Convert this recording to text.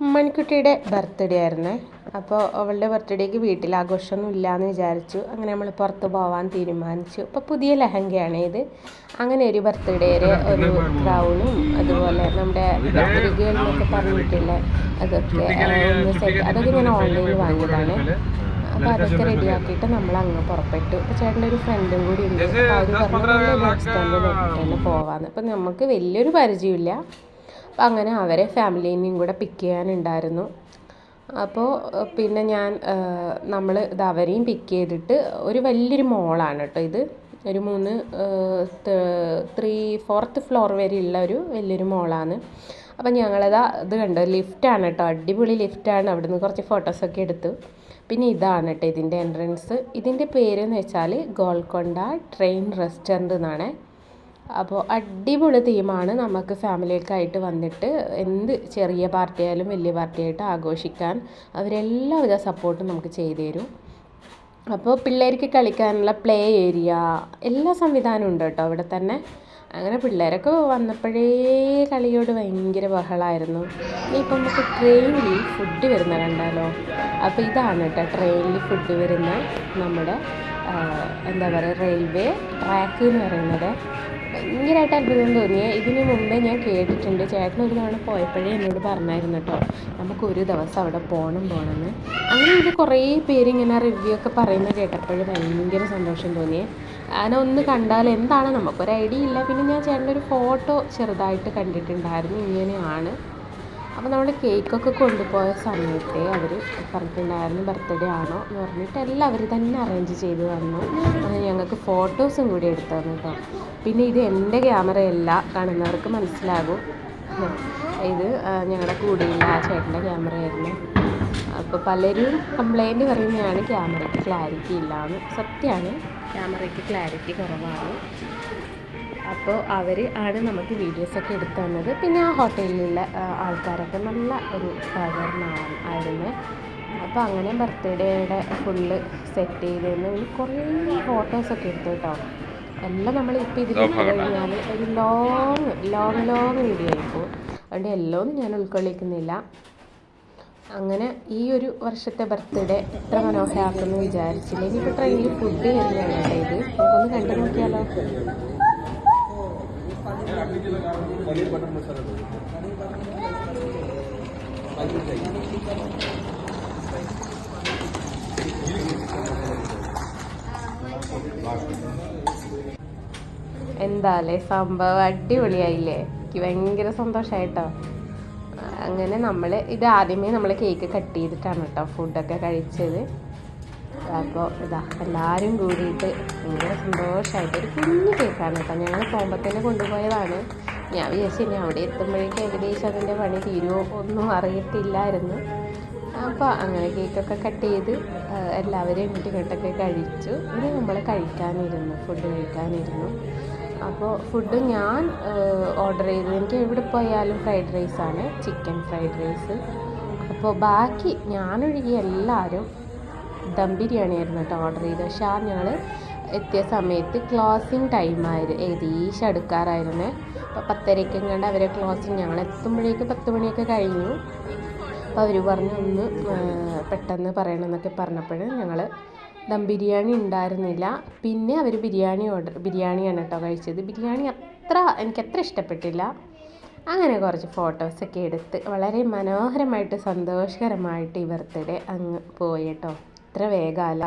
മണിക്കുട്ടിയുടെ birthday ആയിരുന്നു. അപ്പോൾ അവളുടെ ബർത്ത്ഡേക്ക് വീട്ടിൽ ആഘോഷമൊന്നും ഇല്ലയെന്ന് വിചാരിച്ചു. അങ്ങനെ നമ്മൾ പുറത്ത് പോകാൻ തീരുമാനിച്ചു. അപ്പോൾ പുതിയ ലഹങ്കയാണ് ഇത്. അങ്ങനെ ഒരു ബർത്ത്ഡേയുടെ ഒരു ഗൗണും അതുപോലെ നമ്മുടെ ഗേളിനൊക്കെ പറഞ്ഞിട്ടില്ല? അതൊക്കെ ഒന്ന് സെറ്റ് അതൊക്കെ ഞാൻ ഓൺലൈനിൽ വാങ്ങിയതാണ്. അപ്പോൾ അതൊക്കെ റെഡിയാക്കിയിട്ട് നമ്മൾ അങ്ങ് പുറപ്പെട്ടു. അപ്പോൾ ചേട്ടന്റെ ഒരു ഫ്രണ്ടും കൂടി ഉണ്ട്. അപ്പോൾ അവർ പറഞ്ഞു ബസ് സ്റ്റാൻഡിൽ നോക്കിയിട്ട് തന്നെ പോകാമെന്ന് അപ്പോൾ നമുക്ക് വലിയൊരു പരിചയമില്ല. അപ്പം അങ്ങനെ അവരെ ഫാമിലീനെയും കൂടെ പിക്ക് ചെയ്യാനുണ്ടായിരുന്നു. അപ്പോൾ പിന്നെ ഞാൻ നമ്മൾ ഇത് അവരെയും പിക്ക് ചെയ്തിട്ട് ഒരു വലിയൊരു മോളാണ് കേട്ടോ ഇത്. ഒരു മൂന്ന് ത്രീ ഫോർത്ത് ഫ്ലോർ വരെയുള്ള ഒരു വലിയൊരു മോളാണ് അപ്പം ഞങ്ങളത് ഇത് കണ്ടോ. ലിഫ്റ്റാണ് കേട്ടോ അടിപൊളി ലിഫ്റ്റാണ് അവിടുന്ന് കുറച്ച് ഫോട്ടോസൊക്കെ എടുത്തു. പിന്നെ ഇതാണ് കേട്ടോ ഇതിന്റെ എൻട്രൻസ് ഇതിന്റെ പേരെന്ന് വെച്ചാൽ ഗോൾക്കൊണ്ട ട്രെയിൻ റെസ്റ്റോറന്റ് എന്നാണ് അപ്പോൾ അടിപൊളി തീമാണ് നമുക്ക് ഫാമിലിയൊക്കെ ആയിട്ട് വന്നിട്ട് എന്ത് ചെറിയ പാർട്ടി ആയാലും വലിയ പാർട്ടി ആയിട്ട് ആഘോഷിക്കാൻ അവരെല്ലാവിധ സപ്പോർട്ടും നമുക്ക് ചെയ്തു തരും. അപ്പോൾ പിള്ളേർക്ക് കളിക്കാനുള്ള പ്ലേ ഏരിയ എല്ലാ സംവിധാനവും ഉണ്ട് കേട്ടോ അവിടെ തന്നെ. അങ്ങനെ പിള്ളേരൊക്കെ വന്നപ്പോഴേ കളിയോട് ഭയങ്കര ബഹളമായിരുന്നു ഇനിയിപ്പോൾ നമുക്ക് ട്രെയിനിൽ ഫുഡ് വരുന്ന കണ്ടാലോ? അപ്പോൾ ഇതാണ് കേട്ടോ ട്രെയിനിൽ ഫുഡ് വരുന്ന നമ്മുടെ എന്താ പറയുക റെയിൽവേ ട്രാക്ക് എന്ന് പറയുന്നത് ഭയങ്കരമായിട്ട് അത്ഭുതം തോന്നിയേ. ഇതിന് മുമ്പേ ഞാൻ കേട്ടിട്ടുണ്ട്. ചേട്ടൻ ഒരു തവണ പോയപ്പോഴേ എന്നോട് പറഞ്ഞായിരുന്നു കേട്ടോ നമുക്ക് ഒരു ദിവസം അവിടെ പോകണം പോകണമെന്ന് അങ്ങനെ ഇത് കുറേ പേര് ഇങ്ങനെ റിവ്യൂ ഒക്കെ പറയുന്നത് കേട്ടപ്പോഴും ഭയങ്കര സന്തോഷം തോന്നിയേ. അങ്ങനെ ഒന്ന് കണ്ടാൽ എന്താണ്? നമുക്കൊരു ഐഡിയ ഇല്ല. പിന്നെ ഞാൻ ചേട്ടന്റെ ഒരു ഫോട്ടോ ചെറുതായിട്ട് കണ്ടിട്ടുണ്ടായിരുന്നു. ഇങ്ങനെയാണ്. അപ്പോൾ നമ്മൾ കേക്കൊക്കെ കൊണ്ടുപോയ സമയത്ത് അവർ പറഞ്ഞിട്ടുണ്ടായിരുന്നു ബർത്ത്ഡേ ആണോ എന്ന് പറഞ്ഞിട്ട് എല്ലാം അവർ തന്നെ അറേഞ്ച് ചെയ്ത് തന്നു. ഞങ്ങൾക്ക് ഫോട്ടോസും കൂടി എടുത്തു തന്നു കേട്ടോ. പിന്നെ ഇത് എന്റെ ക്യാമറയല്ല കാണുന്നവർക്ക് മനസ്സിലാകും. ഇത് ഞങ്ങളുടെ കൂടെയുള്ള ആ ചേട്ടന്റെ ക്യാമറയായിരുന്നു അപ്പോൾ പലരും കംപ്ലൈന്റ് പറയുന്നതാണ് ക്യാമറയ്ക്ക് ക്ലാരിറ്റി ഇല്ലാന്ന്. സത്യമാണ് ക്യാമറയ്ക്ക് ക്ലാരിറ്റി കുറവാണ്. അപ്പോൾ അവർ ആണ് നമുക്ക് വീഡിയോസൊക്കെ എടുത്തു തന്നത്. പിന്നെ ആ ഹോട്ടലിലുള്ള ആൾക്കാരൊക്കെ നല്ല ഒരു സഹകരണമാണ് ആയിരുന്നു. അപ്പോൾ അങ്ങനെ ബർത്ത്ഡേയുടെ ഫുള്ള് സെറ്റ് ചെയ്തതിന് കുറേ ഫോട്ടോസൊക്കെ എടുത്തു കേട്ടോ. എല്ലാം നമ്മൾ ഇപ്പോൾ ഇതിൽ കഴിഞ്ഞാൽ ഒരു ലോങ് ലോങ് ലോങ് വീഡിയോ ആയിപ്പോൾ അതുകൊണ്ട് എല്ലാം ഞാൻ ഉൾക്കൊള്ളിക്കുന്നില്ല. അങ്ങനെ ഈ ഒരു വർഷത്തെ ബർത്ത്ഡേ എത്ര മനോഹരമാക്കുമെന്ന് വിചാരിച്ചില്ല. ഇനിയിപ്പോൾ ട്രെയിനിൽ ഫുഡ് വരുന്നതാണ് ഇത് നമുക്കൊന്ന് കണ്ടു നോക്കിയാലോ? पनीर बटर मसाला दो എന്താല്ലേ സംഭവം അടിപൊളിയായില്ലേ എനിക്ക് ഭയങ്കര സന്തോഷമായിട്ടോ അങ്ങനെ നമ്മൾ ഇത് ആദ്യമേ നമ്മൾ കേക്ക് കട്ട് ചെയ്തിട്ടാണ് കേട്ടോ ഫുഡൊക്കെ കഴിച്ചത് അപ്പോൾ ഇതാ എല്ലാവരും കൂടിയിട്ട് ഭയങ്കര സന്തോഷമായിട്ട് ഒരു കുഞ്ഞു കേക്കാണ് കേട്ടോ. ഞങ്ങൾ പോകുമ്പോൾ തന്നെ കൊണ്ടുപോയതാണ്. ഞാൻ വിചാരിച്ചു ഇനി അവിടെ എത്തുമ്പോഴേക്കും ഏകദേശം അതിന്റെ പണി തീരുമോ ഒന്നും അറിയത്തില്ലായിരുന്നു. അപ്പോൾ അങ്ങനെ കേക്കൊക്കെ കട്ട് ചെയ്ത് എല്ലാവരും കേട്ടൊക്കെ കഴിച്ചു. ഇനി നമ്മൾ കഴിക്കാനിരുന്നു ഫുഡ് കഴിക്കാനിരുന്നു. അപ്പോൾ ഫുഡ് ഞാൻ ഓർഡർ ചെയ്തത് എനിക്ക് എവിടെ പോയാലും ഫ്രൈഡ് റൈസാണ് ചിക്കൻ ഫ്രൈഡ് റൈസ് അപ്പോൾ ബാക്കി ഞാനൊഴികെ എല്ലാവരും ദം ബിരിയാണി ആയിരുന്നു കേട്ടോ ഓർഡർ ചെയ്തത്. പക്ഷേ ആ ഞങ്ങൾ എത്തിയ സമയത്ത് ക്ലോസിങ് ടൈമായിരുന്നു ഏകദേശം അടുക്കാറായിരുന്നു. അപ്പോൾ പത്തരയ്ക്കും കണ്ട് അവരെ ക്ലോസിങ് ഞങ്ങൾ എത്തുമ്പോഴേക്ക് പത്ത് മണിയൊക്കെ കഴിഞ്ഞു. അപ്പോൾ അവർ പറഞ്ഞു ഒന്ന് പെട്ടെന്ന് പറയണമെന്നൊക്കെ പറഞ്ഞപ്പോൾ ഞങ്ങൾ ദം ബിരിയാണി ഉണ്ടായിരുന്നില്ല. പിന്നെ അവർ ബിരിയാണി ഓർഡർ ബിരിയാണിയാണ് കേട്ടോ കഴിച്ചത്. ബിരിയാണി അത്ര എനിക്കത്ര ഇഷ്ടപ്പെട്ടില്ല. അങ്ങനെ കുറച്ച് ഫോട്ടോസൊക്കെ എടുത്ത് വളരെ മനോഹരമായിട്ട് സന്തോഷകരമായിട്ട് ഈ ബർത്ത്ഡേ അങ്ങ് പോയി കേട്ടോ. ഇത്ര വേഗമല്ല.